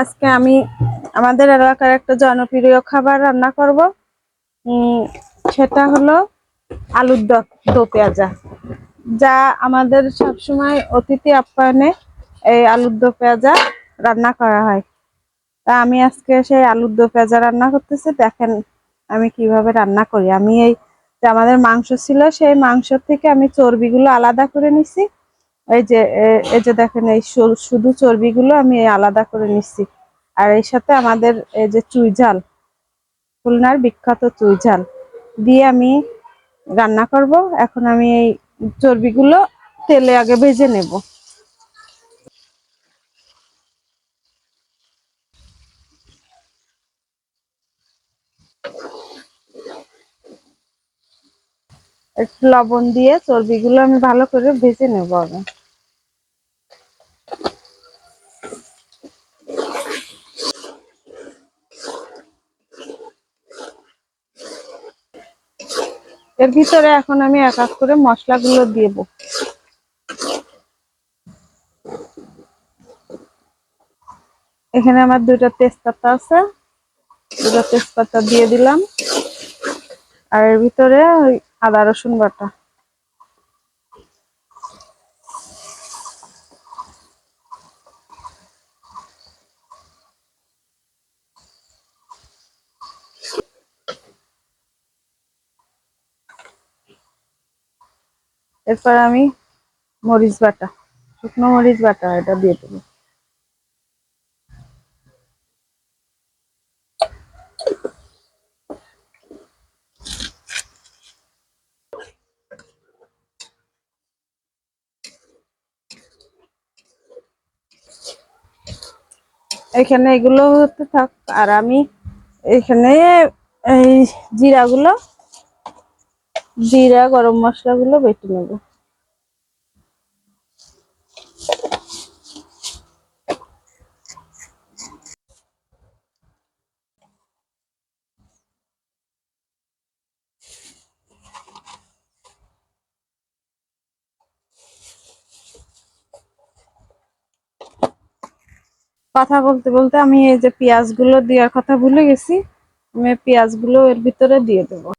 আজকে আমি আমাদের এলাকার একটা জনপ্রিয় খাবার রান্না করব। সেটা হলো আলুর দো পেঁয়াজা। যা আমাদের সবসময় অতিথি আপ্যায়নে এই আলুর দো পেঁয়াজা রান্না করা হয়। তা আমি আজকে সেই আলুর দো পেঁয়াজা রান্না করতেছি, দেখেন আমি কীভাবে রান্না করি। আমি এই যে আমাদের মাংস ছিল, সেই মাংস থেকে আমি চর্বিগুলো আলাদা করে নিছি। এই যে এই যে দেখেন, এই শুধু চর্বিগুলো আমি আলাদা করে নিচ্ছি। আর এর সাথে আমাদের এই যে চুই ঝাল, খুলনার বিখ্যাত চুই ঝাল দিয়ে আমি রান্না করব। এখন আমি এই চর্বিগুলো তেলে আগে ভেজে নেব। লবণ দিয়ে চর্বিগুলো আমি ভালো করে ভেজে নেব আগে। এর ভিতরে এখন আমি এক এক করে মশলাগুলো দিব। এখানে আমার দুইটা তেজপাতা আছে দুটো তেজপাতা দিয়ে দিলাম। আর এর ভিতরে আদা রসুন বাটা। এরপর আমি মরিচ বাটা, শুকনো মরিচ বাটা এটা দিয়ে দেবো। এখানে এগুলো হতে থাক, আর আমি এখানে এই জিরাগুলো জিরা, গরম মশলাগুলো বেটে নেব। কথা বলতে বলতে আমি এই যে পেঁয়াজগুলো দেওয়ার কথা ভুলে গেছি, আমি পেঁয়াজগুলো এর ভিতরে দিয়ে দেবো।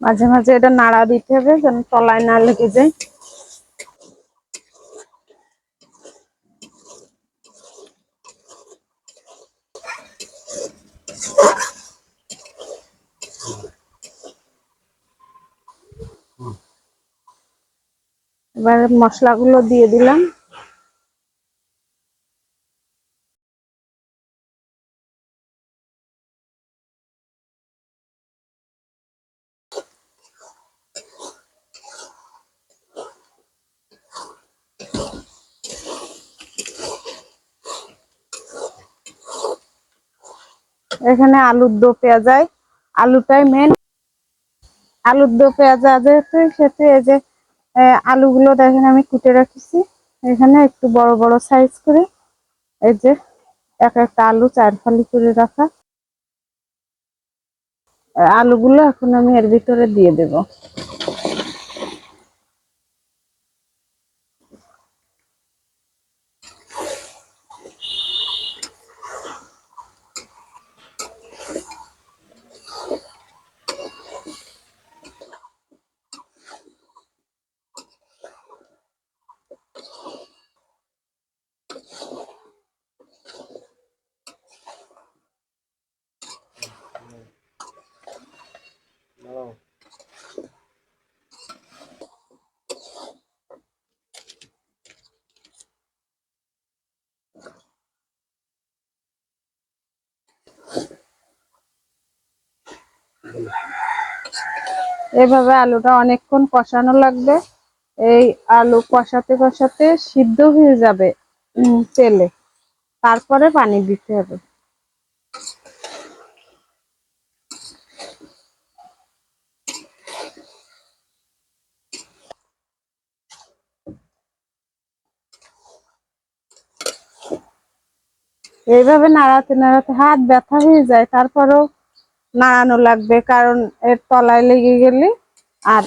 মাঝে মাঝে এটা নাড়া দিতে হবে, যেন তলায় না লেগে যায়। এবার মশলাগুলো দিয়ে দিলাম। এখানে আলুর দো পেঁয়াজাই আলুটাই মেন আলুর দো পেঁয়াজা যেহেতু সেহেতু এই যে আলুগুলো দেখেন আমি কুটে রাখিছি। এখানে একটু বড় বড় সাইজ করে। এই যে, এক একটা আলু চার ফালি করে রাখা। আলুগুলো এখন আমি এর ভিতরে দিয়ে দেব। এভাবে আলুটা অনেকক্ষণ কষানো লাগবে। এই আলু কষাতে কষাতে সিদ্ধ হয়ে যাবে তেলে। তারপরে পানি দিতে হবে। এইভাবে নাড়াতে নাড়াতে হাত ব্যথা হয়ে যায়, তারপরেও নাড়ানো লাগবে কারণ এর তলায় লেগে গেলে আর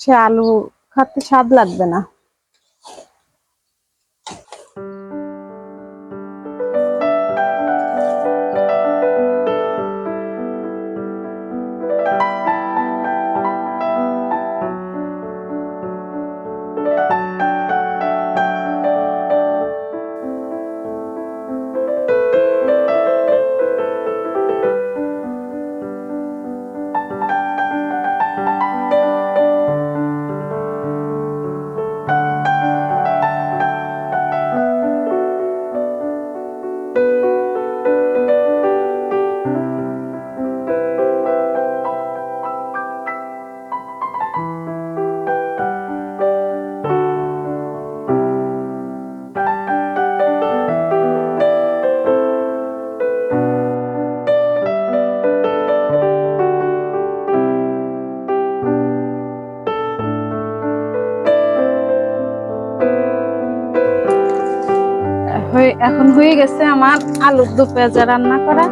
সে আলু খাতে স্বাদ লাগবে না। এখন হয়ে গেছে আমার আলুর দু পেঁয়াজা রান্না করা।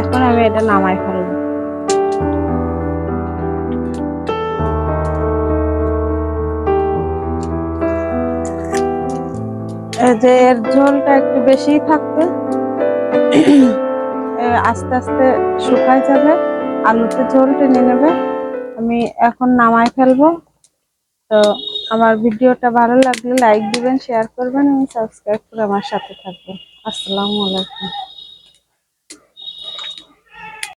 এখন আমি এটা নামাই ফেলব। যে এর ঝোলটা একটু বেশিই থাকবে। আস্তে আস্তে শুকায় যাবে। আলুতে ঝোল টেনে নেবে। আমি এখন নামাই ফেলব। তো আমার ভিডিওটা ভালো লাগলে লাইক দিবেন শেয়ার করবেন এবং সাবস্ক্রাইব করে আমার সাথে থাকবেন। আসসালামু আলাইকুম।